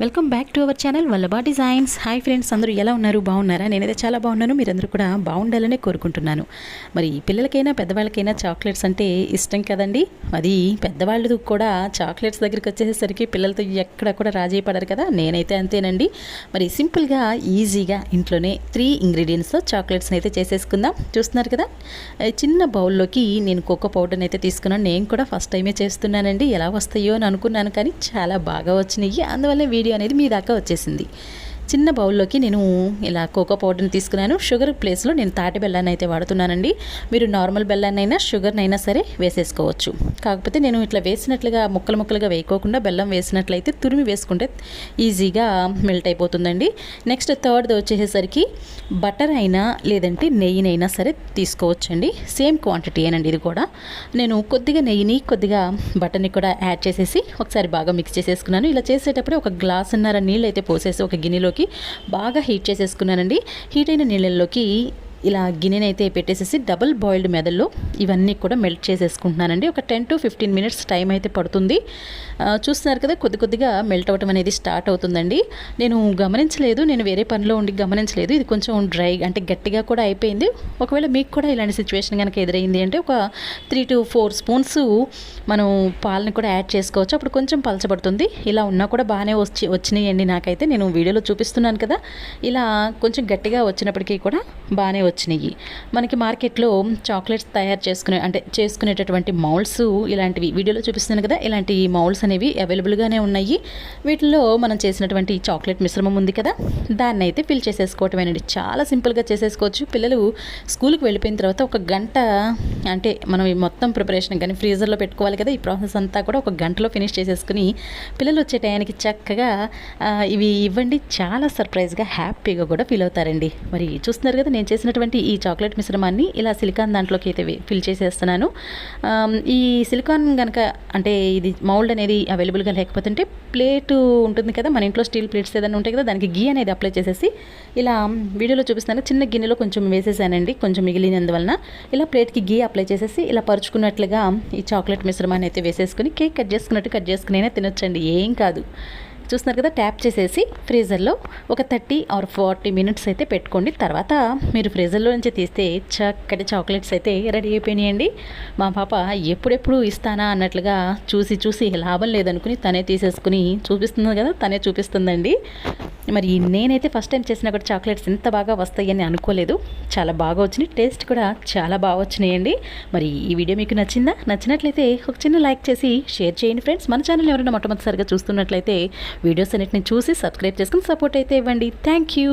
Welcome back to our channel Vallabha designs hi friends అందరూ ఎలా ఉన్నారు? బాగున్నారా? నేనైతే చాలా బాగున్నాను. మీరందరూ కూడా బాగుండాలనే కోరుకుంటున్నాను. మరి పిల్లలకైనా పెద్దవాళ్ళకైనా చాక్లెట్స్ అంటే ఇష్టం కదండి? అది పెద్దవాళ్ళు కూడా చాక్లెట్స్ దగ్గరికి వచ్చేసరికి పిల్లలతో ఎక్కడ కూడా రాజీ పడరు కదా? నేనైతే అంతేనండి. మరి సింపుల్గా ఈజీగా ఇంట్లోనే త్రీ ఇంగ్రీడియంట్స్తో చాక్లెట్స్ని అయితే చేసేసుకుందాం. చూస్తున్నారు కదా? చిన్న బౌల్లోకి నేను కోకో పౌడర్ని అయితే తీసుకున్నాను. నేను కూడా ఫస్ట్ టైమే చేస్తున్నానండి. ఎలా వస్తాయో అని అనుకున్నాను కానీ చాలా బాగా వచ్చినాయి. అందువల్ల వీడియో అనేది మీ దాకా వచ్చేసింది. చిన్న బౌల్లోకి నేను ఇలా కోకో పౌడర్ని తీసుకున్నాను. షుగర్ ప్లేస్లో నేను తాటి బెల్లాన్ని అయితే వాడుతున్నానండి. మీరు నార్మల్ బెల్లాన్ని అయినా షుగర్ని అయినా సరే వేసేసుకోవచ్చు. కాకపోతే నేను ఇట్లా వేసినట్లుగా ముక్కలు ముక్కలుగా వేయకోకుండా బెల్లం వేసినట్లయితే తురిమి వేసుకుంటే ఈజీగా మెల్ట్ అయిపోతుందండి. నెక్స్ట్ థర్డ్ వచ్చేసరికి బటర్ అయినా లేదంటే నెయ్యినైనా సరే తీసుకోవచ్చండి. సేమ్ క్వాంటిటీ ఏనండి ఇది కూడా. నేను కొద్దిగా నెయ్యిని కొద్దిగా బటర్ని కూడా యాడ్ చేసేసి ఒకసారి బాగా మిక్స్ చేసేసుకున్నాను. ఇలా చేసేటప్పుడు ఒక గ్లాస్ ఉన్నర నీళ్ళు అయితే పోసేసి ఒక గిన్నెలోకి బాగా హీట్ చేసేసుకున్నానండి. హీట్ అయిన నీళ్ళల్లోకి ఇలా గిన్నెని అయితే పెట్టేసేసి డబుల్ బాయిల్డ్ మెదల్లో ఇవన్నీ కూడా మెల్ట్ చేసేసుకుంటున్నానండి. ఒక ten to fifteen minutes time అయితే పడుతుంది. చూస్తున్నారు కదా కొద్ది కొద్దిగా మెల్ట్ అవ్వటం అనేది స్టార్ట్ అవుతుందండి. నేను గమనించలేదు నేను వేరే పనిలో ఉండి గమనించలేదు. ఇది కొంచెం డ్రై అంటే గట్టిగా కూడా అయిపోయింది. ఒకవేళ మీకు కూడా ఇలాంటి సిచ్యువేషన్ కనుక ఎదురైంది అంటే ఒక త్రీ టు ఫోర్ స్పూన్స్ మనం పాలని కూడా యాడ్ చేసుకోవచ్చు. అప్పుడు కొంచెం పలచబడుతుంది. ఇలా ఉన్నా కూడా బాగానే వచ్చి వచ్చినాయండి నాకైతే. నేను వీడియోలో చూపిస్తున్నాను కదా. ఇలా కొంచెం గట్టిగా వచ్చినప్పటికీ కూడా బాగానే వచ్చినాయి. మనకి మార్కెట్లో చాక్లెట్స్ తయారు చేసుకునే అంటే చేసుకునేటటువంటి మౌల్స్ ఇలాంటివి వీడియోలో చూపిస్తున్నాను కదా ఇలాంటి మౌల్స్ అనేవి అవైలబుల్గానే ఉన్నాయి. వీటిలో మనం చేసినటువంటి చాక్లెట్ మిశ్రమం ఉంది కదా దాన్ని అయితే ఫిల్ చేసేసుకోవటమేనండి చాలా సింపుల్గా చేసేసుకోవచ్చు. పిల్లలు స్కూల్కి వెళ్ళిపోయిన తర్వాత ఒక గంట అంటే మనం ఈ మొత్తం ప్రిపరేషన్ కానీ ఫ్రీజర్లో పెట్టుకోవాలి కదా ఈ ప్రాసెస్ అంతా కూడా ఒక గంటలో ఫినిష్ చేసేసుకుని పిల్లలు వచ్చే టయానికి చక్కగా ఇవి ఇవ్వండి. చాలా సర్ప్రైజ్గా హ్యాపీగా కూడా ఫీల్ అవుతారండి. మరి చూస్తున్నారు కదా నేను చేసినటువంటి ఈ చాక్లెట్ మిశ్రమాన్ని ఇలా సిలికాన్ దాంట్లోకి అయితే ఫిల్ చేసేస్తున్నాను. ఈ సిలికాన్ కనుక అంటే ఇది మౌల్డ్ అనేది అవైలబుల్గా లేకపోతుంటే ప్లేట్ ఉంటుంది కదా మన ఇంట్లో స్టీల్ ప్లేట్స్ ఏదైనా ఉంటాయి కదా దానికి గీ అనేది అప్లై చేసేసి ఇలా వీడియోలో చూపిస్తాను చిన్న గిన్నెలో కొంచెం వేసేసానండి కొంచెం మిగిలినందువలన. ఇలా ప్లేట్కి గీ అప్లై చేసేసి ఇలా పరుచుకున్నట్లుగా ఈ చాక్లెట్ మిశ్రమాన్ని అయితే వేసేసుకుని కేక్ కట్ చేసుకున్నట్టు కట్ చేసుకునైనా తినొచ్చండి ఏం కాదు. చూస్తున్నారు కదా ట్యాప్ చేసేసి ఫ్రీజర్లో ఒక థర్టీ ఆర్ ఫార్టీ మినిట్స్ అయితే పెట్టుకోండి. తర్వాత మీరు ఫ్రీజర్లో నుంచి తీస్తే చక్కటి చాక్లెట్స్ అయితే రెడీ అయిపోయినాయండి. మా పాప ఎప్పుడెప్పుడు ఇస్తానా అన్నట్లుగా చూసి చూసి లాభం లేదనుకుని తనే తీసేసుకుని చూపిస్తుంది కదా తనే చూపిస్తుందండి. మరి నేనైతే ఫస్ట్ టైం చేసిన కూడా చాక్లెట్స్ ఇంత బాగా వస్తాయని అనుకోలేదు. చాలా బాగా వచ్చినాయి. టేస్ట్ కూడా చాలా బాగా వచ్చినాయండి. మరి ఈ వీడియో మీకు నచ్చిందా? నచ్చినట్లయితే ఒక చిన్న లైక్ చేసి షేర్ చేయండి ఫ్రెండ్స్ మన ఛానల్ ఎవరైనా మొట్టమొదటిసారిగా చూస్తున్నట్లయితే వీడియోస్ అన్నిటిని చూసి సబ్స్క్రైబ్ చేసుకుని సపోర్ట్ అయితే ఇవ్వండి. Thank you